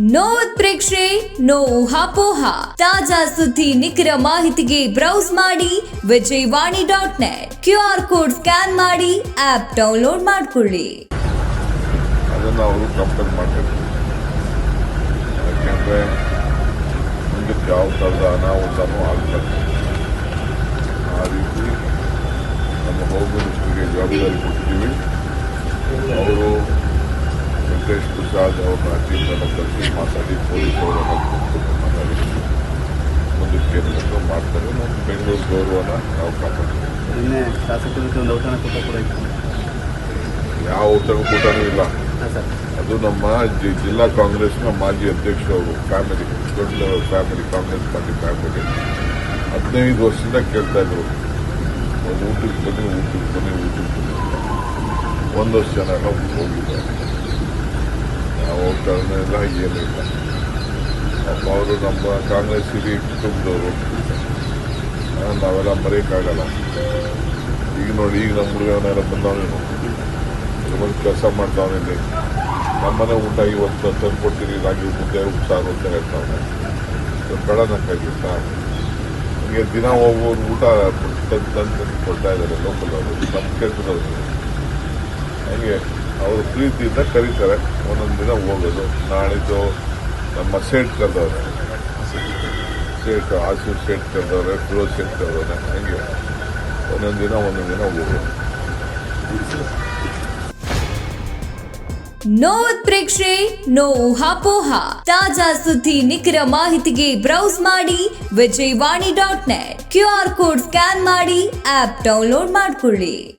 ನೋವತ್ ಉತ್ಪ್ರೇಕ್ಷೆ no ಊಹಾಪೋಹ ತಾಜಾ ಸುದ್ದಿ ನಿಖರ ಮಾಹಿತಿಗೆ ಬ್ರೌಸ್ ಮಾಡಿ Vijayavani dot net. Q R code scan ಮಾಡಿ ಆಪ್ ಡೌನ್ಲೋಡ್ ಮಾಡಿಕೊಳ್ಳಿ. ಅದನ್ನು ಅವರು ಕಂಪೇರ್ ಮಾಡಬೇಕು. ಯಾಕೆಂದರೆ ಮುಂದಕ್ಕೆ ಯಾವ ಥರದ ಅನಾಹುತನೂ ಆಗ್ತದೆ ಆ ರೀತಿ ನಮ್ಮ ಹೋಮ್ ಮಿನಿಸ್ಟ್ರಿಗೆ ಜವಾಬ್ದಾರಿ ಕೊಟ್ಟಿದ್ದೀವಿ. ಅವರು ವೆಂಕಟೇಶ್ ಪ್ರಸಾದ್ ಅವ್ರನ್ನ ಟೀಮ್ನ ಕರೆಸಿ ಮಾತಾಡಿ ಪೊಲೀಸ್ ಅವರನ್ನು ಮಾತಾಡಿ ಮುಂದಕ್ಕೆ ಏನಾದರೂ ಮಾಡ್ತಾರೆ ನಮ್ಮ ಬೆಂಗಳೂರು ಗೌರವನ ನಾವು ಕಾಪಾಡ್ತೀವಿ ನಿನ್ನೆ ಶಾಸಕರ ಜೊತೆ ಒಂದು ಔತಣ ಕೂಟ ಕೂಡ ಇತ್ತು ಯಾವ ಕೂಟನೂ ಇಲ್ಲ ಅದು ನಮ್ಮ ಜಿ- ಜಿಲ್ಲಾ ಕಾಂಗ್ರೆಸ್ನ ಮಾಜಿ ಅಧ್ಯಕ್ಷರು ಫ್ಯಾಮಿಲಿ ದೊಡ್ಡ ಫ್ಯಾಮಿಲಿ ಕಾಂಗ್ರೆಸ್ ಪಾರ್ಟಿ ಫ್ಯಾಮಿಲಿ ಹದಿನೈದು ವರ್ಷದಿಂದ ಕೇಳ್ತಾ ಇದ್ರು ಒಂದು ಊಟಕ್ಕೆ ಬನ್ನಿ ಊಟಕ್ಕೆ ಬನ್ನಿ ಊಟಕ್ಕೆ ಬನ್ನಿ ಒಂದಷ್ಟು ಜನ ಎಲ್ಲ ಹೋಗಿದ್ದಾರೆ ಇಲ್ಲ ಏನಿಲ್ಲ ಅಪ್ಪ ಅವರು ನಮ್ಮ ಕಾಂಗ್ರೆಸ್ ಹಿರಿಯ ಕುಟುಂಬದವರು ನಾವೆಲ್ಲ ಮರೆಯೋಕ್ಕಾಗಲ್ಲ. ಈಗ ನೋಡಿ, ಈಗ ನಮ್ಮ ಹುಡುಗನೆಲ್ಲ ಬಂದವನೇನು ಒಂದು ಕೆಲಸ ಮಾಡ್ತಾವನಲ್ಲಿ ನಮ್ಮನೆ ಊಟ ಇವತ್ತು ತಂದು ಕೊಡ್ತೀನಿ ರಾಗಿ ಮುದ್ದೆ, ಉಪ್ಸಾರು ಅಂತ ಹೇಳ್ತಾವನೆ. ಬೆಳನಕ್ಕಾಗಿತ್ತ ಹಂಗೆ ದಿನ ಒಬ್ಬರು ಊಟ ತಂದು ತಂದು ತಂದು ಕೊಡ್ತಾ ಇದ್ದಾರೆ, ಲೋಕಲ್ ಅವರು, ನಮ್ಮ ಕೆಟ್ಟದವ್ರು ಹಂಗೆ. ಅವರು ಪ್ರೀತಿಯಿಂದ ಕರೀತಾರೆ. ಒಂದೊಂದು ದಿನ ಹೋಗೋದು. ನಾಳಿದ್ದು ನಮ್ಮ ಸೇಟ್ ಕರೆದವ್ರೆ. ಸೇಟ್ ಆಸು ಸೇಟ್ ಕರೆದವ್ರೆ ಫಿರೋಜ್ ಸೇಟ್ ಕರೆದವ್ರೆ, ಹಂಗೆ. ಒಂದೊಂದು ದಿನ ಒಂದೊಂದು ದಿನ ಹೋಗೋದು. ನೋವತ್ ಪ್ರೇಕ್ಷೆ ನೋ ಊಹಾಪೋಹ ತಾಜಾ ಸುದ್ದಿ, ನಿಖರ ಮಾಹಿತಿಗೆ ಬ್ರೌಸ್ ಮಾಡಿ Vijayavani dot net. Q R code scan ಮಾಡಿ, ಆಪ್ ಡೌನ್ಲೋಡ್ ಮಾಡ್ಕೊಳ್ಳಿ.